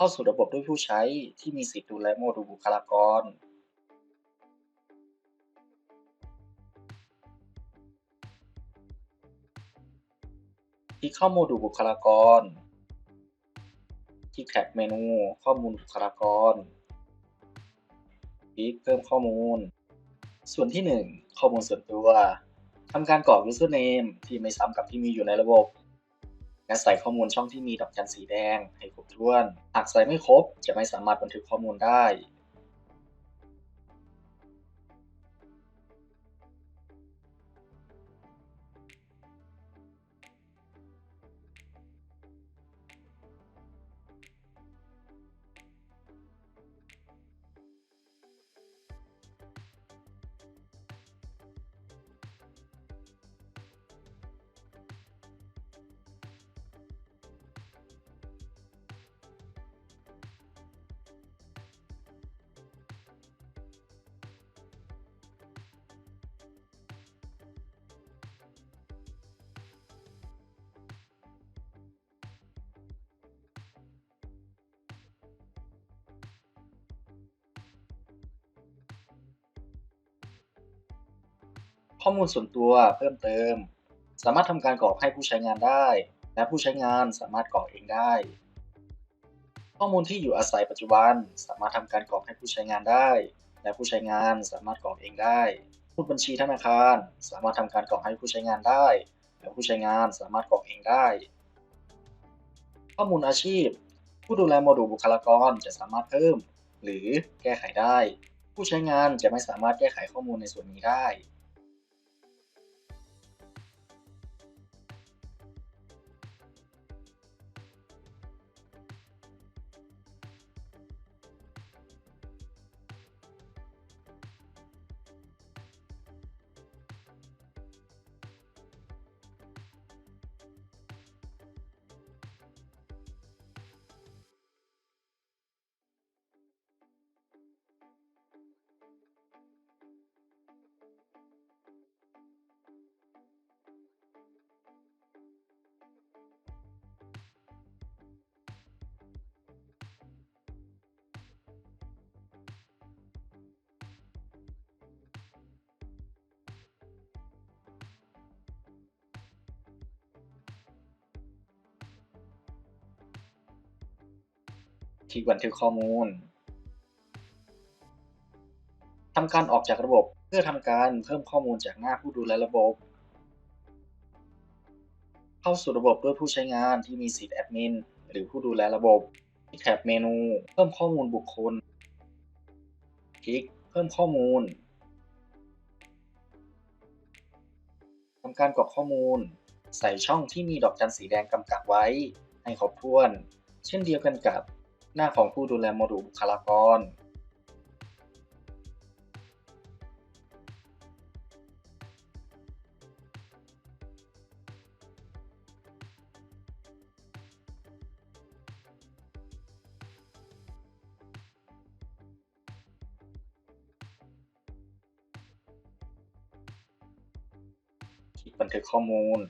เข้าสู่ระบบด้วยผู้ใช้ที่มีสิทธิ์ดูแลโมดูลบุคลากร คลิกเข้าโมดูลบุคลากรคลิกแท็บเมนูข้อมูลบุคลากร คลิกเพิ่มข้อมูล ส่วนที่ 1 ข้อมูลส่วนตัวทำการกรอก username ที่ไม่ซ้ำกับที่มีอยู่ในระบบ และใส่ข้อมูลช่องที่มีดอกจันสีแดงให้ครบถ้วน หากใส่ไม่ครบจะไม่สามารถบันทึกข้อมูลได้ ข้อมูลส่วนตัวเพิ่มเติม สามารถทำการกรอกให้ผู้ใช้งานได้ และผู้ใช้งานสามารถกรอกเองได้ ข้อมูลที่อยู่อาศัยปัจจุบัน สามารถทำการกรอกให้ผู้ใช้งานได้ และผู้ใช้งานสามารถกรอกเองได้สมุดบัญชีธนาคาร สามารถทำการกรอกให้ผู้ใช้งานได้และผู้ใช้งานสามารถกรอกเองได้ ข้อมูลอาชีพ ผู้ดูแลโมดูลบุคลากรจะสามารถเพิ่ม หรือแก้ไขได้ ผู้ใช้งานจะไม่สามารถแก้ไขข้อมูลในส่วนนี้ได้ คลิกบันทึกข้อมูลทำการออกจากระบบเพื่อทำการเพิ่มข้อมูลจากหน้าผู้ดูแลระบบ เข้าสู่ระบบด้วยผู้ใช้งานที่มีสิทธิ์แอดมินหรือผู้ดูแลระบบคลิกแท็บเมนู เพิ่มข้อมูลบุคคล คลิกเพิ่มข้อมูลทำการกรอกข้อมูล ใส่ช่องที่มีดอกจันสีแดงกำกับไว้ ให้ครบถ้วน เช่นเดียวกันกับ หน้าของผู้ดูแลโมดูลบุคลากรคลิกบันทึกข้อมูล